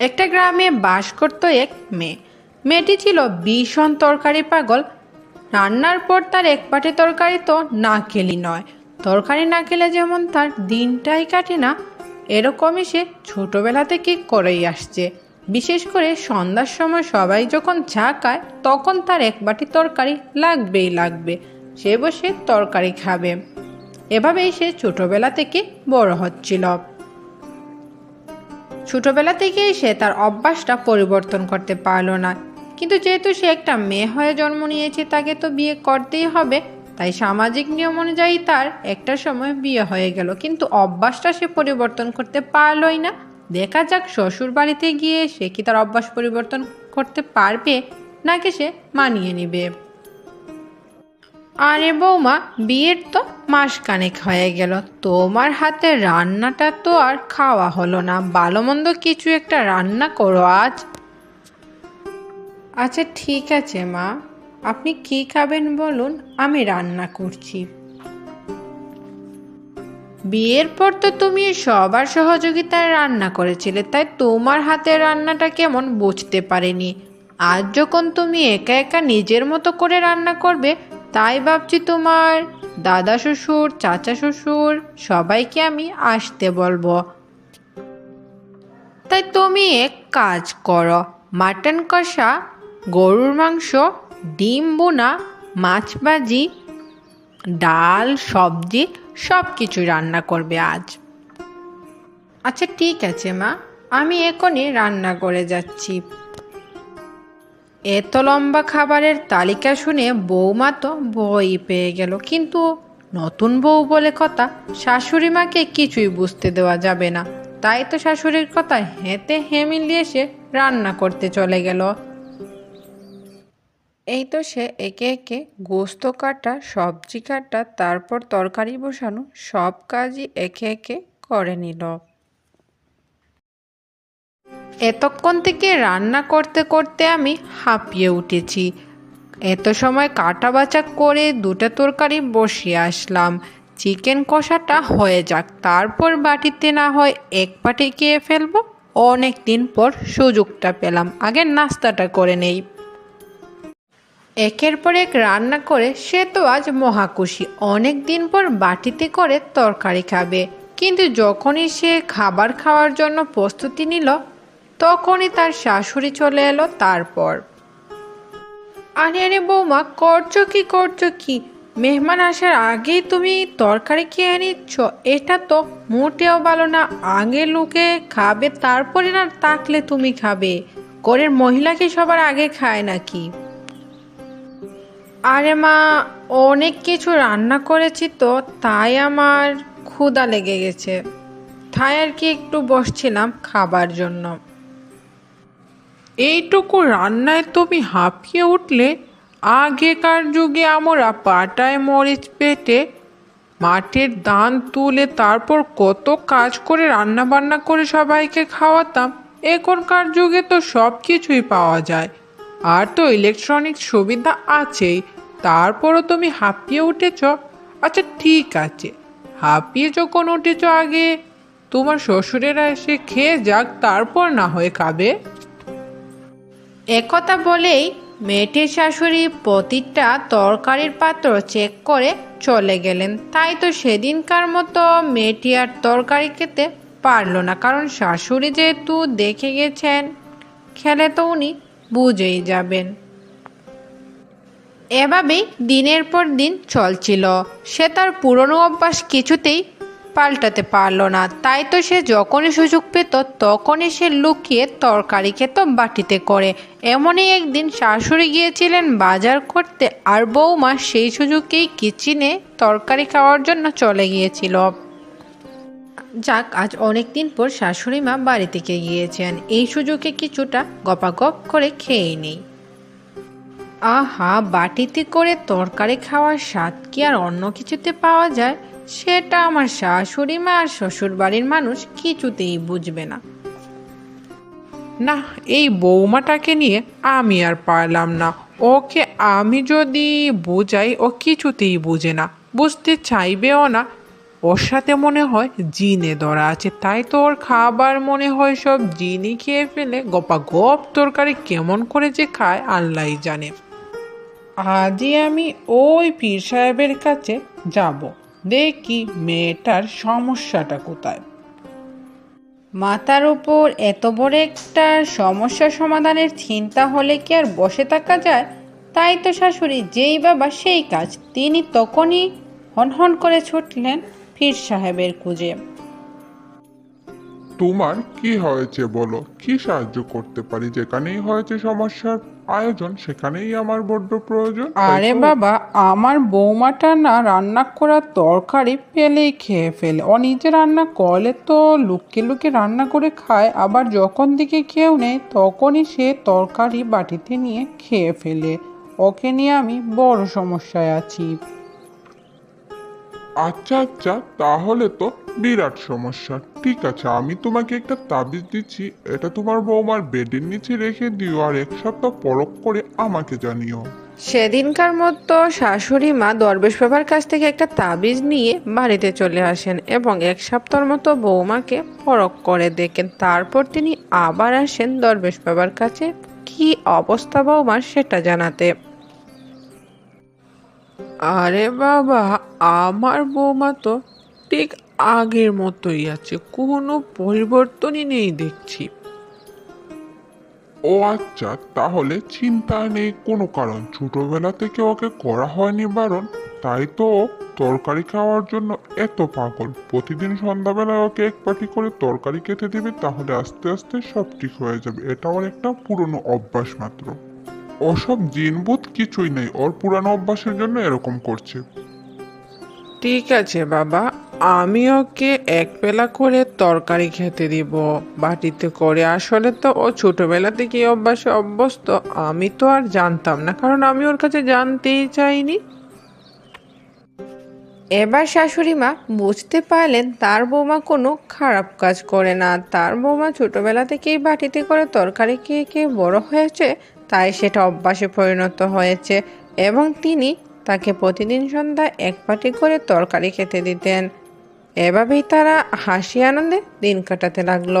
একটা গ্রামে বাস করতো এক মেয়ে। মেয়েটি ছিল ভীষণ তরকারি পাগল। রান্নার পর তার এক পাটে তরকারি তো না খেলি নয়। তরকারি না খেলে যেমন তার দিনটাই কাটে না, এরকমই সে ছোটবেলা থেকে করেই আসছে। বিশেষ করে সন্ধ্যার সময় সবাই যখন চা খায়, তখন তার এক বাটি তরকারি লাগবেই লাগবে। সে বসে তরকারি খাবে। এভাবেই সে ছোটবেলা থেকে বড় হচ্ছিল। ছোটবেলা থেকেই সে তার অভ্যাসটা পরিবর্তন করতে পারল না। কিন্তু যেহেতু সে একটা মেয়ে হয়ে জন্ম নিয়েছে, তাকে তো বিয়ে করতেই হবে। তাই সামাজিক নিয়ম অনুযায়ী তার একটা সময় বিয়ে হয়ে গেল। কিন্তু অভ্যাসটা সে পরিবর্তন করতে পারলোই না। দেখা যাক শ্বশুর বাড়িতে গিয়ে সে কি তার অভ্যাস পরিবর্তন করতে পারবে, নাকি সে মানিয়ে নেবে। আরে বৌমা, বিয়ের তো মাসখানেক হয়ে গেল। তোমার হাতে রান্নাটা তো আর খাওয়া হলো না। ভালো মন্দ কিছু একটা রান্না করো আজ। আচ্ছা ঠিক আছে মা। আপনি কি খাবেন বলুন? আমি রান্না করছি। বিয়ের পর তো তুমি সবার সহযোগিতায় রান্না করেছিলে, তাই তোমার হাতের রান্নাটা কেমন বুঝতে পারিনি। আজ যখন তুমি একা একা নিজের মতো করে রান্না করবে, তাই ভাবছি তোমার দাদা শ্বশুর, চাচা শ্বশুর, সবাইকে আমি আসতে বলব। তাই তুমি এক কাজ করো, মাটন কষা, গরুর মাংস, ডিম বোনা মাছ ভাজি, ডাল, সবজি সব কিছু রান্না করবে আজ। আচ্ছা ঠিক আছে মা, আমি এখনই রান্না করে যাচ্ছি। এত লম্বা খাবারের তালিকা শুনে বৌমা তো বই পেয়ে গেল। কিন্তু নতুন বউ বলে কথা শাশুড়ি মাকে কিছুই বুঝতে দেওয়া যাবে না। তাই তো শাশুড়ির কথা হেঁতে হেমিলিয়ে সে রান্না করতে চলে গেল। এই তো সে একে একে গোস্ত কাটা, সবজি কাটা, তারপর তরকারি বসানো সব কাজই একে একে করে নিল। এতক্ষণ থেকে রান্না করতে করতে আমি হাঁপিয়ে উঠেছি। এত সময় কাটা বাচা করে দুটো তরকারি বসিয়ে আসলাম। চিকেন কষাটা হয়ে যাক, তারপর বাটিতে না হয় এক পাটি খেয়ে ফেলব। অনেক দিন পর সুযোগটা পেলাম, আগে নাস্তাটা করে নেই। একের পর এক রান্না করে সে তো আজ মহাকুশি অনেক দিন পর বাটিতে করে তরকারি খাবে। কিন্তু যখনই সে খাবার খাওয়ার জন্য প্রস্তুতি নিল তখনই তার শাশুড়ি চলে এলো তারপর। আরে আরে বৌমা, করছ কি করছ কি? মেহমান আসার আগেই তুমি তরকারি খেয়ে নিচ্ছ। এটা তো মোটেও ভালো না। আগে লোকে খাবে, তারপরে না তাকলে তুমি খাবে। ঘরের মহিলা কি সবার আগে খায় নাকি? আরে মা, অনেক কিছু রান্না করেছি তো, তাই আমার ক্ষুধা লেগে গেছে। তাই আর কি একটু বসছিলাম খাবার জন্য। এইটুকু রান্নায় তুমি হাঁপিয়ে উঠলে আগেকার যুগে আমরা পাটায় মরিচ পেটে মাঠের দান তুলে তারপর কত কাজ করে রান্না বান্না করে সবাইকে খাওয়াতাম। এখনকার যুগে তো সব কিছুই পাওয়া যায়। আর তো ইলেকট্রনিক সুবিধা আছেই। তারপরও তুমি হাঁপিয়ে উঠেছ? আচ্ছা ঠিক আছে। হাঁপিয়ে যখন উঠেছ আগে? তোমার শ্বশুরেরা এসে খেয়ে যাক, তারপর না হয়ে খাবে। একথা বলেই মেয়েটির শাশুড়ি প্রতিটা তরকারির পাত্র চেক করে চলে গেলেন। তাই তো সেদিনকার মতো মেয়েটি আর তরকারি খেতে পারল না, কারণ শাশুড়ি যেহেতু দেখে গেছেন, খেলে তো উনি বুঝেই যাবেন। এভাবেই দিনের পর দিন চলছিল। সে তার পুরনো অভ্যাস কিছুতেই পাল্টাতে পারল না। তাই তো সে যখনই সুযোগ পেত, তখনই সে লুকিয়ে তরকারি খেত বাটিতে করে। এমনই একদিন শাশুড়ি গিয়েছিলেন বাজার করতে আর বৌমা সেই সুযোগেই কিচেনে তরকারি খাওয়ার জন্য চলে গিয়েছিল। যাক, আজ অনেক দিন পর শাশুড়ি মা বাড়ি থেকে গিয়েছেন। এই সুযোগে কিছুটা গপাগপ করে খেয়ে নেই। আহা, বাটিতে করে তরকারি খাওয়ার স্বাদ কি আর অন্য কিছুতে পাওয়া যায়? সেটা আমার শাশুড়ি মা আর শ্বশুর বাড়ির মানুষ কিছুতেই বুঝবে না। না, এই বৌমাটাকে নিয়ে আমি আর পারলাম না। ওকে আমি যদি বোঝাই, ও কিছুতেই বুঝে না। বুঝতে চাইবেও না। ওর সাথে মনে হয় জিনে ধরা আছে। তাই তো ওর খাবার মনে হয় সব জিনি খেয়ে ফেলে গপা গপ তরকারি কেমন করে যে খায়, আল্লাহ জানে। আজই আমি ওই পীর সাহেবের কাছে যাব। দেখি মেয়েটার সমস্যাটা কোথায়। মাথার উপর এত বড় একটা সমস্যা সমাধানের চিন্তা হলে কি আর বসে থাকা যায়? তাই তো শাশুড়ি যেই বাবা সেই কাজ, তিনি তখনই হনহন করে ছুটলেন পীর সাহেবের খুঁজে। তোমার কি হয়েছে বলো? কি সাহায্য করতে পারি? যেখানেই হয়েছে সমস্যার। আয়োজন সেখানেই আমার বড্ড প্রয়োজন। আরে বাবা আমার বৌমাটা না রান্না করার তরকারি পেলেই খেয়ে ফেলে। ও নিজে রান্না করলে তো লুকিয়ে লুকিয়ে রান্না করে খায় আবার যখন দিকে কেউ নেই তখনই সে তরকারি বাটিতে নিয়ে খেয়ে ফেলে। ওকে নিয়ে আমি বড় সমস্যায় আছি। আচ্ছা আচ্ছা তাহলে তো বিরাট সমস্যা। ঠিক আছে, আমি তোমাকে একটা তাবিজ দিচ্ছি। এটা তোমার বৌমার বেডের নিচে রেখে দিও আর এক সপ্তাহ পরক করে আমাকে জানিও। সেদিনকার মতো শাশুড়ি মা দরবেশ বাবার কাছ থেকে একটা তাবিজ নিয়ে বাড়িতে চলে আসেন এবং এক সপ্তাহের মতো বৌমাকে পরখ করে দেখেন। তারপর তিনি আবার আসেন দরবেশ বাবার কাছে। কি অবস্থা বৌমার, সেটা জানাতে। আরে বাবা, আমার বৌমা তো ঠিক আগের মতোই আছে, কোনো পরিবর্তনই নেই দেখছি। ও আচ্ছা তাহলে চিন্তা নেই, কোনো কারণ। ছোটবেলা থেকে ওকে করা হয়নি বারণ, তাই তো তরকারি খাওয়ার জন্য এত পাগল। প্রতিদিন সন্ধ্যাবেলায় ওকে এক পাটি করে তরকারি খেতে দিবি, তাহলে আস্তে আস্তে সব ঠিক হয়ে যাবে। এটা ওর একটা পুরনো অভ্যাস মাত্র। ওসব জিনবোধ কিছুই নেই। ওর পুরানো অভ্যাসের জন্য এরকম করছে। ঠিক আছে বাবা আমি ওকে এক বেলা করে তরকারি খেতে দিব। বাটিতে করে আসলে তো ও ছোটবেলা থেকে এই অভ্যাসে অভ্যস্ত আমি তো আর জানতাম না কারণ আমি ওর কাছে জানতেই চাইনি। এবার শাশুড়ি মা বুঝতে পারলেন তার বৌমা কোনো খারাপ কাজ করে না। তার বৌমা ছোটবেলা থেকেই বাটিতে করে তরকারি খেয়ে খেয়ে বড় হয়েছে তাই সেটা অভ্যাসে পরিণত হয়েছে এবং তিনি তাকে প্রতিদিন সন্ধ্যায় এক পাটি করে তরকারি খেতে দিতেন। এভাবেই তারা হাসি আনন্দে দিন কাটাতে লাগল।